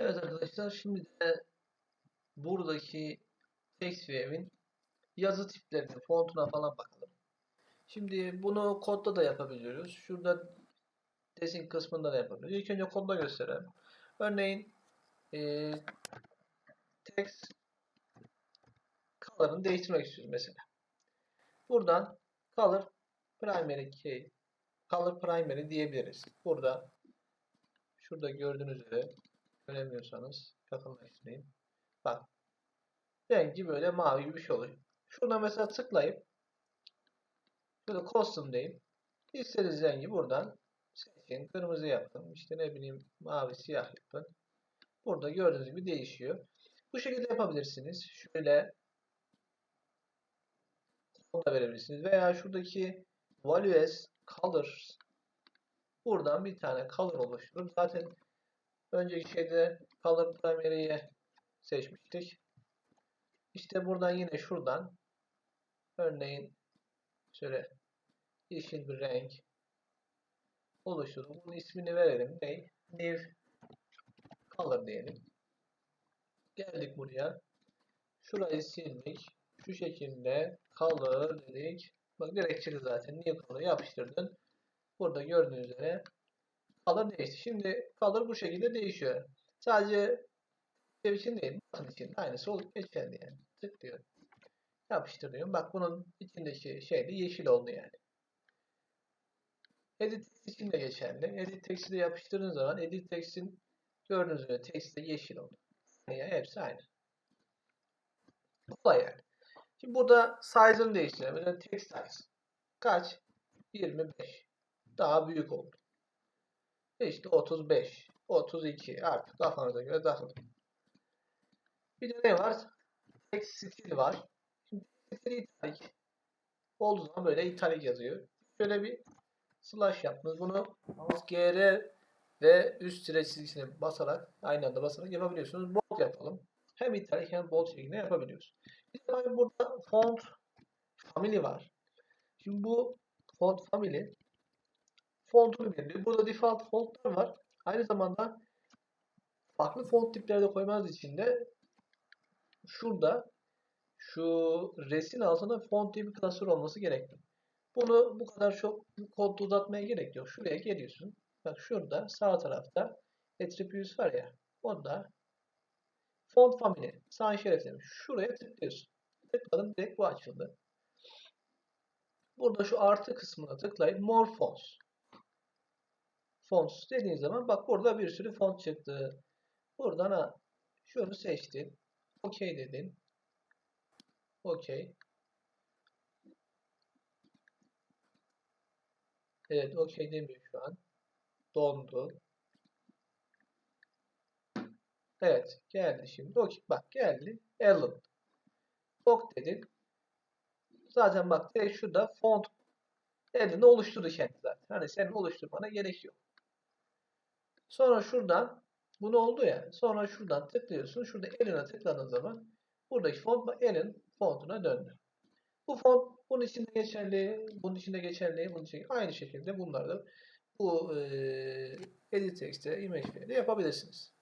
Evet arkadaşlar şimdi de buradaki TextWave'in yazı tiplerine, fontuna falan bakalım. Şimdi bunu kodda da yapabiliyoruz. Şurada desin kısmında da yapabiliyoruz. İlk önce kodda gösterelim. Örneğin eee text color'ını değiştirmek istiyoruz mesela. Buradan color primary key color primary diyebiliriz. Burada şurada gördüğünüz üzere göremiyorsanız yakınlaştırayım. Bak. Rengi böyle mavi bir şey oluyor. Şuna mesela tıklayıp şurada custom deyip istediğiniz rengi buradan seçin. Kırmızı yapın. İşte ne bileyim mavi siyah yapın. Burada gördüğünüz gibi değişiyor. Bu şekilde yapabilirsiniz. Şöyle da verebilirsiniz. Veya şuradaki value as colors buradan bir tane color oluşturup zaten önceki şeyde color primary'ye seçmiştik. İşte buradan yine şuradan örneğin şöyle yeşil bir renk oluşturup bunun ismini verelim. Ne? New color diyelim. Geldik buraya. Şurayı sildik. Şu şekilde color dedik. Bak direkt çıktı zaten. New color yapıştırdın. Burada gördüğünüz üzere color değişti. Şimdi color bu şekilde değişiyor. Sadece Sev için değil, bakın için aynısı olup geçerli yani. Tıklıyorum. Yapıştırıyorum. Bak bunun içindeki şey de yeşil oldu yani. Edit text için de geçerli. Edit text'i de yapıştırdığınız zaman edit text'in gördüğünüz gibi text de yeşil oldu. Yani hepsi aynı. Kolay yani. Şimdi burada size'ını değiştirelim. Mesela text size. Kaç? 25. Daha büyük oldu. İşte 35. 32 artık kafanıza göre takılın. Bir de ne var? Text stil var. Şimdi stil italik. Olduğu zaman böyle italik yazıyor. Şöyle bir slash yaptınız. Bunu GR ve üst tire çizgisine basarak aynı anda basarak yapabiliyorsunuz. Bold yapalım. Hem italik hem bold şeklinde yapabiliyoruz. Bir de burada font family var. Şimdi bu font family fontunu belirliyor. Burada default fontlar var. Aynı zamanda farklı font tipleri de koymaz için de şurada şu resim altında font tipi klasör olması gerekli. Bunu bu kadar çok kod uzatmaya gerek yok. Şuraya geliyorsun. Bak şurada sağ tarafta attributes var ya. Onda font family sans şeref demiş. Şuraya tıklıyorsun. Tıkladım direkt bu açıldı. Burada şu artı kısmına tıklayıp more fonts. Fonts dediğiniz zaman bak burada bir sürü font çıktı. Buradan ha, şunu seçtin. OK dedin. OK. Evet OK demiyor şu an. Dondu. Evet geldi şimdi. OK bak geldi. Ellen. OK dedin. Zaten bak direkt şurada font Ellen'i oluşturdu kendi zaten. Hani senin oluşturmana gerek yok. Sonra şuradan bunu oldu ya. Sonra şuradan tıklıyorsun. Şurada Ellen'e tıkladığın zaman buradaki font Ellen fontuna döndü. Bu font bunun içinde geçerli, bunun içinde geçerli, bunun içinde aynı şekilde bunlar bu e, edit text'e image yapabilirsiniz.